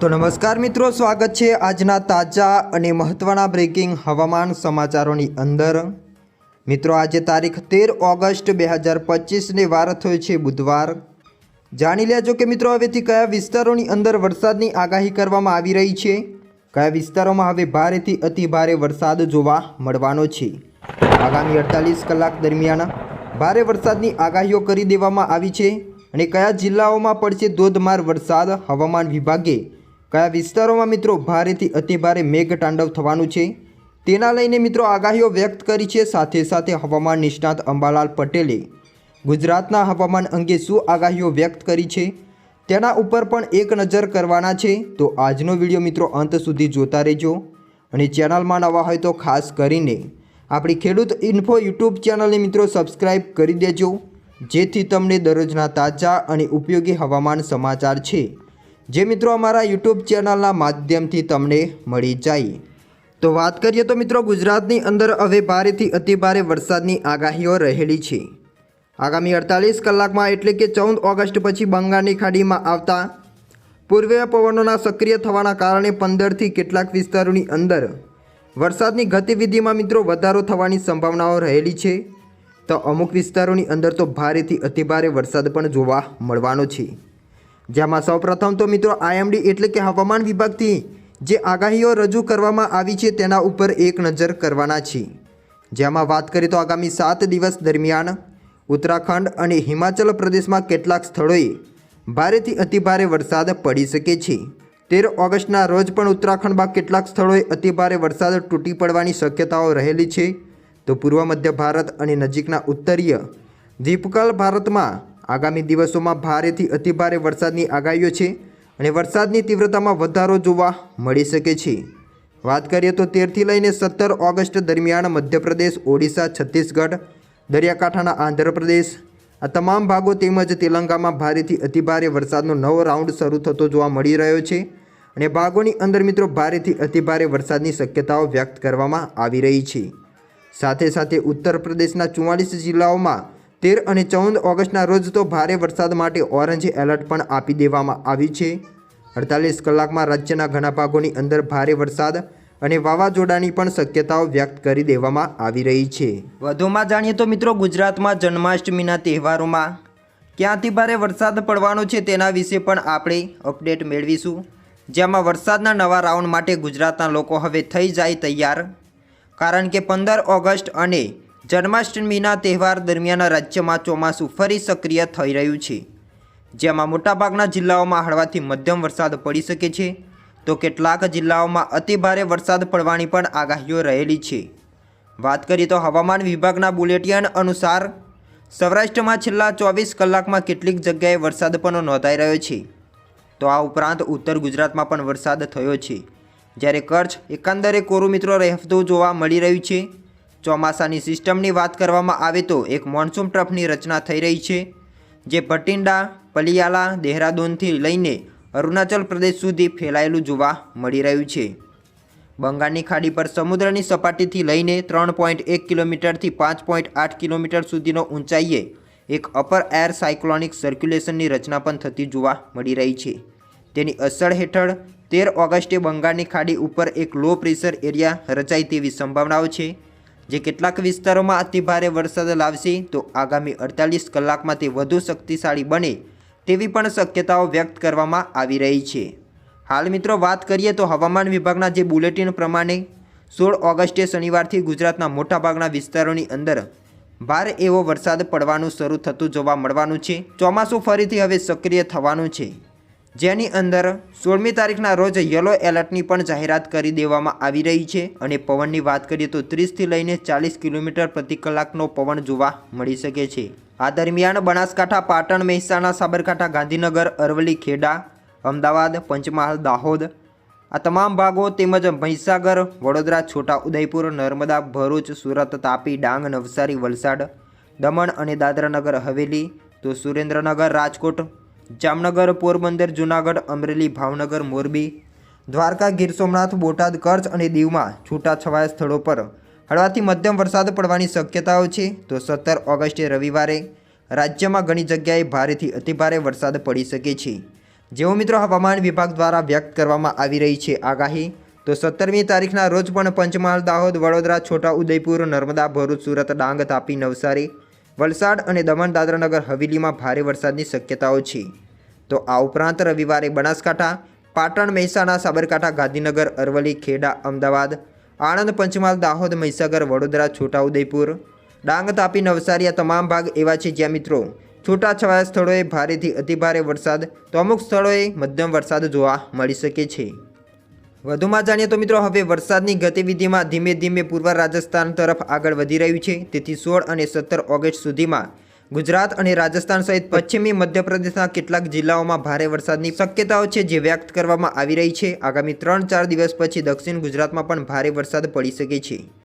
તો નમસ્કાર મિત્રો, સ્વાગત છે આજના તાજા અને મહત્ત્વના બ્રેકિંગ હવામાન સમાચારોની અંદર. મિત્રો, આજે તારીખ તેર ઓગસ્ટ બે હજાર પચીસને વાર થયો છે બુધવાર. જાણી લેજો કે મિત્રો, હવેથી કયા વિસ્તારોની અંદર વરસાદની આગાહી કરવામાં આવી રહી છે? કયા વિસ્તારોમાં હવે ભારેથી અતિ ભારે વરસાદ જોવા મળવાનો છે? આગામી અડતાલીસ કલાક દરમિયાન ભારે વરસાદની આગાહીઓ કરી દેવામાં આવી છે. અને કયા જિલ્લાઓમાં પડશે ધોધમાર વરસાદ હવામાન વિભાગે? કયા વિસ્તારોમાં મિત્રો ભારેથી અતિભારે મેઘતાંડવ થવાનું છે? તેના લઈને મિત્રો આગાહીઓ વ્યક્ત કરી છે. સાથે સાથે હવામાન નિષ્ણાત અંબાલાલ પટેલે ગુજરાતના હવામાન અંગે શું આગાહીઓ વ્યક્ત કરી છે? તેના ઉપર પણ એક નજર કરવાના છે. તો આજનો વીડિયો મિત્રો અંત સુધી જોતા રહેજો. અને ચેનલમાં નવા હોય તો ખાસ કરીને આપણી ખેડૂત ઇન્ફો યુટ્યુબ ચેનલને મિત્રો સબસ્ક્રાઈબ કરી દેજો. જેથી તમને દરરોજના તાજા અને ઉપયોગી હવામાન સમાચાર છે. જે મિત્રો અમારા યુટ્યુબ ચેનલના માધ્યમથી તમને મળી જાય. તો વાત કરીએ તો મિત્રો ગુજરાતની અંદર હવે ભારેથી અતિભારે વરસાદની આગાહીઓ રહેલી છે. આગામી અડતાલીસ કલાકમાં એટલે કે ચૌદ ઓગસ્ટ પછી બંગાળની ખાડીમાં આવતા પૂર્વીય પવનોના સક્રિય થવાના કારણે પંદરથી કેટલાક વિસ્તારોની અંદર વરસાદની ગતિવિધિમાં મિત્રો વધારો થવાની સંભાવનાઓ રહેલી છે. તો અમુક વિસ્તારોની અંદર તો ભારેથી અતિભારે વરસાદ પણ જોવા મળવાનો છે. જેમાં સૌપ્રથમ તો મિત્રો આઈએમડી એટલે કે હવામાન વિભાગથી જે આગાહીઓ રજૂ કરવામાં આવી છે તેના ઉપર એક નજર કરવાના છે. જેમાં વાત કરીએ તો આગામી સાત દિવસ દરમિયાન ઉત્તરાખંડ અને હિમાચલ પ્રદેશમાં કેટલાક સ્થળોએ ભારેથી અતિભારે વરસાદ પડી શકે છે. તેર ઓગસ્ટના રોજ પણ ઉત્તરાખંડમાં કેટલાક સ્થળોએ અતિભારે વરસાદ તૂટી પડવાની શક્યતાઓ રહેલી છે. તો પૂર્વ મધ્ય ભારત અને નજીકના ઉત્તરીય દ્વીપકલ ભારતમાં આગામી દિવસોમાં ભારેથી અતિભારે વરસાદની આગાહીઓ છે અને વરસાદની તીવ્રતામાં વધારો જોવા મળી શકે છે. વાત કરીએ તો તેરથી લઈને સત્તર ઓગસ્ટ દરમિયાન મધ્યપ્રદેશ, ઓડિશા, છત્તીસગઢ, દરિયાકાંઠાના આંધ્રપ્રદેશ આ તમામ ભાગો તેમજ તેલંગામાં ભારેથી અતિભારે વરસાદનો નવો રાઉન્ડ શરૂ થતો જોવા મળી રહ્યો છે અને ભાગોની અંદર મિત્રો ભારેથી અતિભારે વરસાદની શક્યતાઓ વ્યક્ત કરવામાં આવી રહી છે. સાથે સાથે ઉત્તર પ્રદેશના ચુમ્માલીસ જિલ્લાઓમાં તેર અને ચૌદ ઓગસ્ટના રોજ તો ભારે વરસાદ માટે ઓરેન્જ એલર્ટ પણ આપી દેવામાં આવ્યું છે. અડતાલીસ કલાકમાં રાજ્યના ઘણા ભાગોની અંદર ભારે વરસાદ અને વાવાઝોડાની પણ શક્યતાઓ વ્યક્ત કરી દેવામાં આવી રહી છે. વધુમાં જાણીએ તો મિત્રો ગુજરાતમાં જન્માષ્ટમીના તહેવારોમાં ક્યાંથી ભારે વરસાદ પડવાનો છે તેના વિશે પણ આપણે અપડેટ મેળવીશું. જેમાં વરસાદના નવા રાઉન્ડ માટે ગુજરાતના લોકો હવે થઈ જાય તૈયાર. કારણ કે પંદર ઓગસ્ટ અને જન્માષ્ટમીના તહેવાર દરમિયાન રાજ્યમાં ચોમાસું ફરી સક્રિય થઈ રહ્યું છે. જેમાં મોટાભાગના જિલ્લાઓમાં હળવાથી મધ્યમ વરસાદ પડી શકે છે, તો કેટલાક જિલ્લાઓમાં અતિભારે વરસાદ પડવાની પણ આગાહીઓ રહેલી છે. વાત કરીએ તો હવામાન વિભાગના બુલેટિન અનુસાર, સૌરાષ્ટ્રમાં છેલ્લા ચોવીસ કલાકમાં કેટલીક જગ્યાએ વરસાદ પણ નોંધાઈ રહ્યો છે. તો આ ઉપરાંત ઉત્તર ગુજરાતમાં પણ વરસાદ થયો છે. જ્યારે કચ્છ, એકંદરે કોરું મિત્રો રહેતું જોવા મળી રહ્યું છે. ચોમાસાની સિસ્ટમની વાત કરવામાં આવે તો એક મોન્સૂન ટ્રફની રચના થઈ રહી છે, જે ભટિંડા, પલિયાલા, દેહરાદૂનથી લઈને અરુણાચલ પ્રદેશ સુધી ફેલાયેલું જોવા મળી રહ્યું છે. બંગાળની ખાડી પર સમુદ્રની સપાટીથી લઈને ત્રણ પોઈન્ટ એક કિલોમીટરથી પાંચ પોઈન્ટ આઠ કિલોમીટર સુધીનો ઊંચાઈએ એક અપર એર સાયક્લોનિક સર્ક્યુલેશનની રચના પણ થતી જોવા મળી રહી છે. તેની અસર હેઠળ તેર ઓગસ્ટે બંગાળની ખાડી ઉપર એક લો પ્રેશર એરિયા રચાય તેવી સંભાવનાઓ છે. જે કેટલાક વિસ્તારોમાં અતિભારે વરસાદ લાવશે, તો આગામી અડતાલીસ કલાકમાં તે વધુ શક્તિશાળી બને તેવી પણ શક્યતાઓ વ્યક્ત કરવામાં આવી રહી છે. હાલ મિત્રો, વાત કરીએ તો હવામાન વિભાગના જે બુલેટિન પ્રમાણે સોળ ઓગસ્ટે શનિવારથી ગુજરાતના મોટાભાગના વિસ્તારોની અંદર ભારે એવો વરસાદ પડવાનું શરૂ થતું જોવા મળવાનું છે. ચોમાસું ફરીથી હવે સક્રિય થવાનું છે. જેની અંદર સોળમી તારીખના રોજ યલો એલર્ટની પણ જાહેરાત કરી દેવામાં આવી રહી છે અને પવનની વાત કરીએ તો ત્રીસથી લઈને ચાલીસ કિલોમીટર પ્રતિ કલાકનો પવન જોવા મળી શકે છે. આ દરમિયાન બનાસકાંઠા, પાટણ, મહેસાણા, સાબરકાંઠા, ગાંધીનગર, અરવલ્લી, ખેડા, અમદાવાદ, પંચમહાલ, દાહોદ, આ તમામ ભાગો તેમજ મહીસાગર, વડોદરા છોટા ઉદયપુર નર્મદા, ભરૂચ, સુરત, તાપી, ડાંગ, નવસારી, વલસાડ, દમણ અને દાદરાનગર, હવેલી, તો સુરેન્દ્રનગર, રાજકોટ જામનગર, પોરબંદર, જૂનાગઢ, અમરેલી, ભાવનગર, મોરબી, દ્વારકા, ગીર સોમનાથ, બોટાદ, કચ્છ અને દીવમાં છૂટાછવાયા સ્થળો પર હળવાથી મધ્યમ વરસાદ પડવાની શક્યતાઓ છે. તો સત્તર ઓગસ્ટે રવિવારે રાજ્યમાં ઘણી જગ્યાએ ભારેથી અતિભારે વરસાદ પડી શકે છે. જેવો મિત્રો હવામાન વિભાગ દ્વારા વ્યક્ત કરવામાં આવી રહી છે આગાહી, તો સત્તરમી તારીખના રોજ પણ પંચમહાલ, દાહોદ, વડોદરા છોટા ઉદયપુર નર્મદા, ભરૂચ, સુરત, ડાંગ, તાપી, નવસારી વલસાડ અને દમણ દાદરાનગર હવેલીમાં ભારે વરસાદની શક્યતાઓ છે. તો આ ઉપરાંત રવિવારે બનાસકાંઠા, પાટણ, મહેસાણા, સાબરકાંઠા, ગાંધીનગર, અરવલ્લી, ખેડા, અમદાવાદ, આણંદ, પંચમહાલ, દાહોદ, મહીસાગર, વડોદરા, છોટાઉદેપુર, ડાંગ, તાપી, નવસારી આ તમામ ભાગ એવા છે જ્યાં મિત્રો છૂટાછવાયા સ્થળોએ ભારેથી અતિભારે વરસાદ. તો અમુક સ્થળોએ મધ્યમ વરસાદ જોવા મળી શકે છે. વધુમાં જાણીએ તો મિત્રો, હવે વરસાદની ગતિવિધિમાં ધીમે ધીમે પૂર્વ રાજસ્થાન તરફ આગળ વધી રહ્યું છે. તેથી સોળ અને સત્તર ઓગસ્ટ સુધીમાં ગુજરાત અને રાજસ્થાન સહિત પશ્ચિમી મધ્યપ્રદેશના કેટલાક જિલ્લાઓમાં ભારે વરસાદની શક્યતાઓ છે જે વ્યક્ત કરવામાં આવી રહી છે. આગામી ત્રણ ચાર દિવસ પછી દક્ષિણ ગુજરાતમાં પણ ભારે વરસાદ પડી શકે છે.